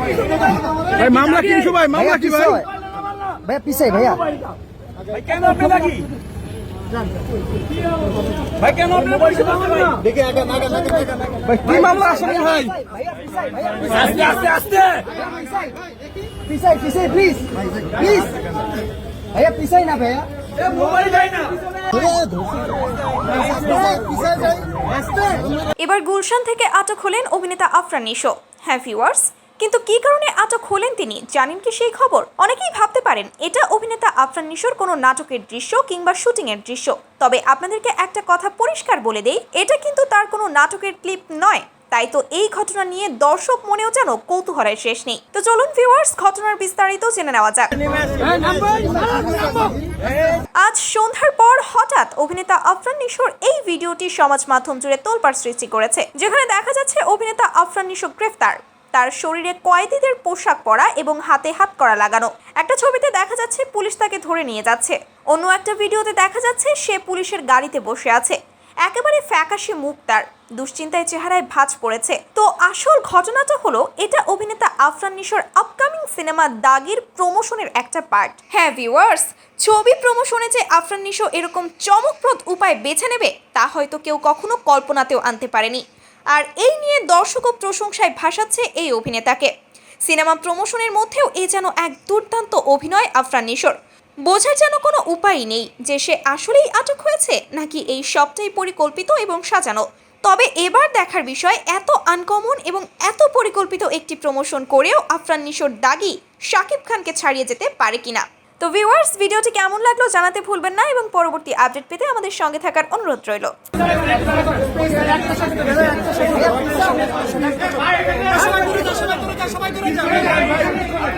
ভাই মামলা কি ভাই মামলা কি ভাই? ভাইয়া পিছাই ভাইয়া। ভাই কেন আপনারা কি? ভাই কেন আপনারা পয়সা পাচ্ছে ভাই ভাই কি মামলা আসলে ভাই? আস্তে আস্তে আস্তে। পিছাই পিছাই প্লিজ প্লিজ ভাইয়া পিছাই না ভাইয়া। মোবাইল যায় না। এবার গুলশান থেকে আটক হলেন অভিনেতা আফরান নিশো। হ্যাঁ ভিউয়ার্স কিন্তু কি কারণে আটক হলেন তিনি? জানেন কি সেই খবর? অনেকেই ভাবতে পারেন, এটা অভিনেতা আফরান নিশোর কোনো নাটকের দৃশ্য কিংবা শুটিং এর দৃশ্য। তবে আপনাদেরকে একটা কথা পরিষ্কার বলে দেই, এটা কিন্তু তার কোনো নাটকের ক্লিপ নয়। তাই তো এই ঘটনা নিয়ে দর্শক মনেও যেন কৌতূহলের শেষ নেই। তো চলুন ভিউয়ার্স ঘটনার বিস্তারিত জেনে নেওয়া যাক। আজ সন্ধ্যার পর হঠাৎ অভিনেতা আফরান নিশোর এই ভিডিওটি সমাজ মাধ্যম জুড়ে তোলপাড় সৃষ্টি করেছে, যেখানে দেখা যাচ্ছে অভিনেতা আফরান নিশো গ্রেফতার। তার শরীরে কয়েদিদের পোশাক পরা এবং হাতে হাত করা লাগানো। একটা ছবিতে দেখা যাচ্ছে পুলিশ তাকে ধরে নিয়ে যাচ্ছে। অন্য একটা ভিডিওতে দেখা যাচ্ছে সে পুলিশের গাড়িতে বসে আছে। একেবারে ফ্যাকাশে মুখ তার। দুশ্চিন্তায় চেহারায় ভাঁজ পড়েছে। তো আসল ঘটনাটা হলো, এটা অভিনেতা আফরান নিশোর আপকামিং সিনেমা দাগির প্রমোশনের একটা পার্ট হ্যাঁ ভিউয়ার্স ছবি প্রমোশনে যে আফরান নিশো এরকম চমকপ্রদ উপায় বেছে নেবে, তা হয়তো কেউ কখনো কল্পনাতেও আনতে পারেনি। আর এই নিয়ে দর্শক ও প্রশংসায় ভাসাচ্ছে এই অভিনেতাকে। সিনেমা প্রমোশনের মধ্যেও এ যেন এক দুর্দান্ত অভিনয় আফরান নিশোর। বোঝার যেন কোনো উপায় নেই যে সে আসলেই আটক হয়েছে নাকি এই সবটাই পরিকল্পিত এবং সাজানো। তবে এবার দেখার বিষয়, এত আনকমন এবং এত পরিকল্পিত একটি প্রমোশন করেও আফরান নিশোর দাগি শাকিব খানকে ছাড়িয়ে যেতে পারে কিনা। তো ভিউয়ার্স ভিডিওটি কেমন লাগল জানাতে ভুলবেন না এবং পরবর্তী আপডেট পেতে আমাদের সঙ্গে থাকার অনুরোধ রইল।